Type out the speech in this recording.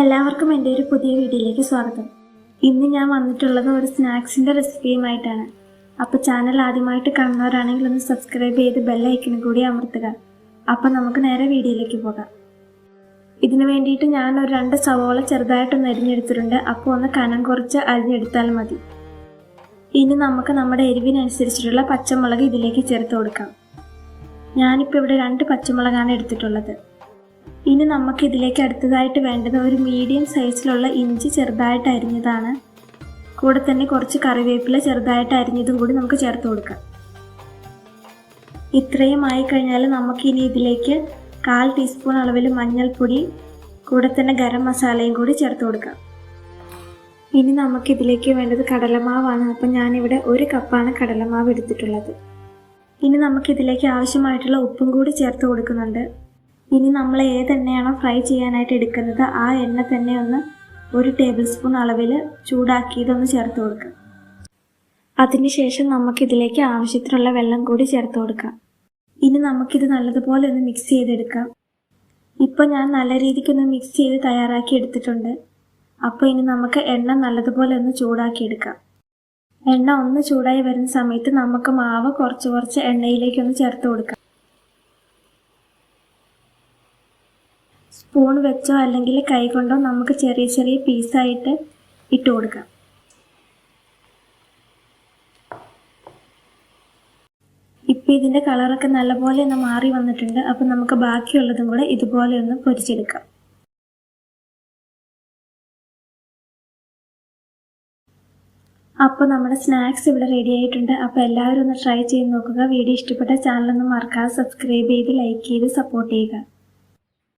എല്ലാവർക്കും എന്റെ ഒരു പുതിയ വീഡിയോയിലേക്ക് സ്വാഗതം. ഇന്ന് ഞാൻ വന്നിട്ടുള്ളത് ഒരു സ്നാക്സിന്റെ റെസിപ്പിയുമായിട്ടാണ്. അപ്പോൾ ചാനൽ ആദ്യമായിട്ട് കാണുന്നവരാണെങ്കിൽ ഒന്ന് സബ്സ്ക്രൈബ് ചെയ്ത് ബെല്ലൈക്കനും കൂടി അമർത്തുക. അപ്പോൾ നമുക്ക് നേരെ വീഡിയോയിലേക്ക് പോകാം. ഇതിനു വേണ്ടിയിട്ട് ഞാൻ ഒരു രണ്ട് സവോള ചെറുതായിട്ടൊന്ന് അരിഞ്ഞെടുത്തിട്ടുണ്ട്. അപ്പോൾ ഒന്ന് കനം കുറച്ച് അരിഞ്ഞെടുത്താൽ മതി. ഇനി നമുക്ക് നമ്മുടെ എരിവിനനുസരിച്ചിട്ടുള്ള പച്ചമുളക് ഇതിലേക്ക് ചേർത്ത് കൊടുക്കാം. ഞാനിപ്പോൾ ഇവിടെ രണ്ട് പച്ചമുളകാണ് എടുത്തിട്ടുള്ളത്. ഇനി നമുക്ക് ഇതിലേക്ക് അടുത്തതായിട്ട് വേണ്ടത് ഒരു മീഡിയം സൈസിലുള്ള ഇഞ്ചി ചെറുതായിട്ട് അരിഞ്ഞതാണ്. കൂടെ തന്നെ കുറച്ച് കറിവേപ്പില ചെറുതായിട്ട് അരിഞ്ഞതും കൂടി നമുക്ക് ചേർത്ത് കൊടുക്കാം. ഇത്രയും ആയി കഴിഞ്ഞാൽ നമുക്ക് ഇനി ഇതിലേക്ക് കാൽ ടീസ്പൂൺ അളവിൽ മഞ്ഞൾപ്പൊടി കൂടെ തന്നെ ഗരം മസാലയും കൂടി ചേർത്ത് കൊടുക്കാം. ഇനി നമുക്ക് ഇതിലേക്ക് വേണ്ടത് കടലമാവാണ്. അപ്പം ഞാനിവിടെ ഒരു കപ്പാണ് കടലമാവ് എടുത്തിട്ടുള്ളത്. ഇനി നമുക്ക് ഇതിലേക്ക് ആവശ്യമായിട്ടുള്ള ഉപ്പും കൂടി ചേർത്ത് കൊടുക്കുന്നുണ്ട്. ഇനി നമ്മൾ ഏത് എണ്ണയാണോ ഫ്രൈ ചെയ്യാനായിട്ട് എടുക്കുന്നത് ആ എണ്ണ തന്നെ ഒന്ന് ഒരു ടേബിൾ സ്പൂൺ അളവിൽ ചൂടാക്കിയതൊന്ന് ചേർത്ത് കൊടുക്കുക. അതിനുശേഷം നമുക്കിതിലേക്ക് ആവശ്യത്തിനുള്ള വെള്ളം കൂടി ചേർത്ത് കൊടുക്കാം ഇനി നമുക്കിത് നല്ലതുപോലെ ഒന്ന് മിക്സ് ചെയ്തെടുക്കാം. ഇപ്പോൾ ഞാൻ നല്ല രീതിക്കൊന്ന് മിക്സ് ചെയ്ത് തയ്യാറാക്കി എടുത്തിട്ടുണ്ട്. അപ്പോൾ ഇനി നമുക്ക് എണ്ണ നല്ലതുപോലെ ഒന്ന് ചൂടാക്കിയെടുക്കാം എണ്ണ ഒന്ന് ചൂടായി വരുന്ന സമയത്ത് നമുക്ക് മാവ് കുറച്ച് കുറച്ച് എണ്ണയിലേക്കൊന്ന് ചേർത്ത് കൊടുക്കാം. സ്പൂൺ വെച്ചോ അല്ലെങ്കിൽ കൈ കൊണ്ടോ നമുക്ക് ചെറിയ ചെറിയ പീസായിട്ട് ഇട്ട് കൊടുക്കാം. ഇപ്പം ഇതിന്റെ കളറൊക്കെ നല്ലപോലെ ഒന്ന് മാറി വന്നിട്ടുണ്ട്. അപ്പം നമുക്ക് ബാക്കിയുള്ളതും കൂടെ ഇതുപോലെ ഒന്ന് പൊരിച്ചെടുക്കാം. അപ്പോൾ നമ്മുടെ സ്നാക്സ് ഇവിടെ റെഡി ആയിട്ടുണ്ട്. അപ്പോൾ എല്ലാവരും ഒന്ന് ട്രൈ ചെയ്ത് നോക്കുക. വീഡിയോ ഇഷ്ടപ്പെട്ട ചാനലൊന്നും മറക്കാതെ സബ്സ്ക്രൈബ് ചെയ്ത് ലൈക്ക് ചെയ്ത് സപ്പോർട്ട് ചെയ്യുക.